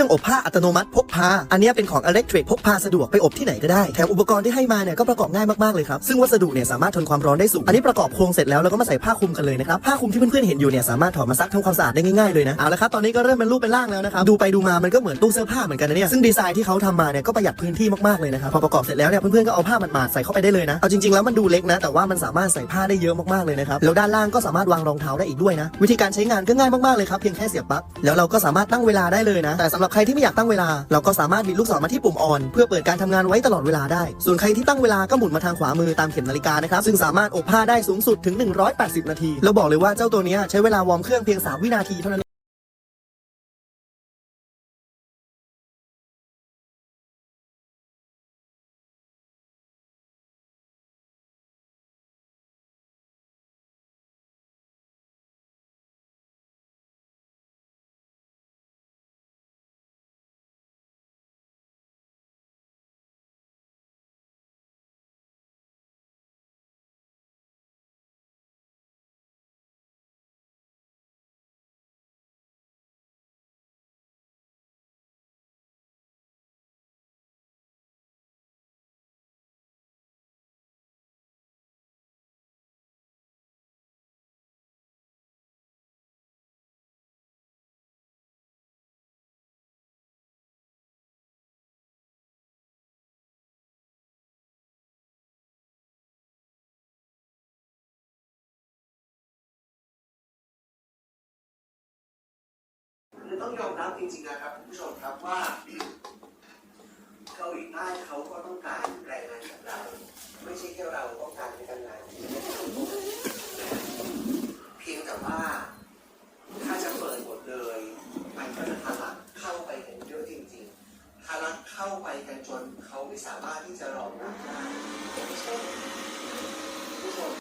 ครื่องอบผ้าอัตโนมัติพกพา อันนี้เป็นของ Electric พกพาสะดวกไปอบที่ไหนก็ได้ แถมอุปกรณ์ที่ให้มาเนี่ยก็ประกอบง่ายมากๆเลยครับ ซึ่งวัสดุเนี่ยสามารถทนความร้อนได้สูง อันนี้ประกอบโครงเสร็จแล้วเราก็มาใส่ผ้าคลุมกันเลยนะครับ ผ้าคลุมที่เพื่อนๆเห็นอยู่เนี่ยสามารถถอดมาซักทำความสะอาดได้ง่ายๆเลยนะ เอาละครับ ตอนนี้ก็เริ่มเป็นรูปเป็นร่างแล้วนะครับ ดูไปดูมามันก็เหมือนตู้เสื้อผ้าเหมือนกันนะเนี่ย ซึ่งดีไซน์ที่เขาทำมาเนี่ยก็ประหยัดพื้นที่มากๆเลยนะครับ พอประกอบเสร็จแล้วเนี่ยเพื่อนๆก็เอาผ้าหมาดๆใส่เข้าไปได้เลยนะ เอาจริงๆแล้วมันดูเล็กนะ แต่ว่ามันสามารถใส่ผ้าได้เยอะมากๆเลยนะครับ แล้วด้านล่างก็สามารถวางรองเท้าได้อีกด้วยนะ วิธีการใช้งานก็ง่ายมากๆเลยครับเพียงแค่เสียบปลั๊กแล้วเราก็สามารถตั้งเวลาได้เลยนะแต่สำหรับใครที่ไม่อยากตั้งเวลา เราก็สามารถบิดลูกศรมาที่ปุ่มออน เพื่อเปิดการทำงานไว้ตลอดเวลาได้ ส่วนใครที่ตั้งเวลาก็หมุนมาทางขวามือตามเข็มนาฬิกานะครับซึ่งสามารถอบผ้าได้สูงสุดถึง 180 นาที แล้วบอกเลยว่าเจ้าตัวนี้ใช้เวลาวอร์มเครื่องเพียง 3 วินาทีเท่านั้น ต้องยอมรับจริงๆนะครับคุณผู้ชมครับว่าเกาหลีใต้เขาก็ต้องการแรงงานจากเราไม่ใช่แค่เราต้องการแรงงานเพียงแต่ว่าถ้าจะเปิดหมดเลยมันก็จะทะลักเข้าไปกันเยอะจริงๆทะลักเข้าไปกันจนเขาไม่สามารถที่จะรองรับได้อย่างเช่น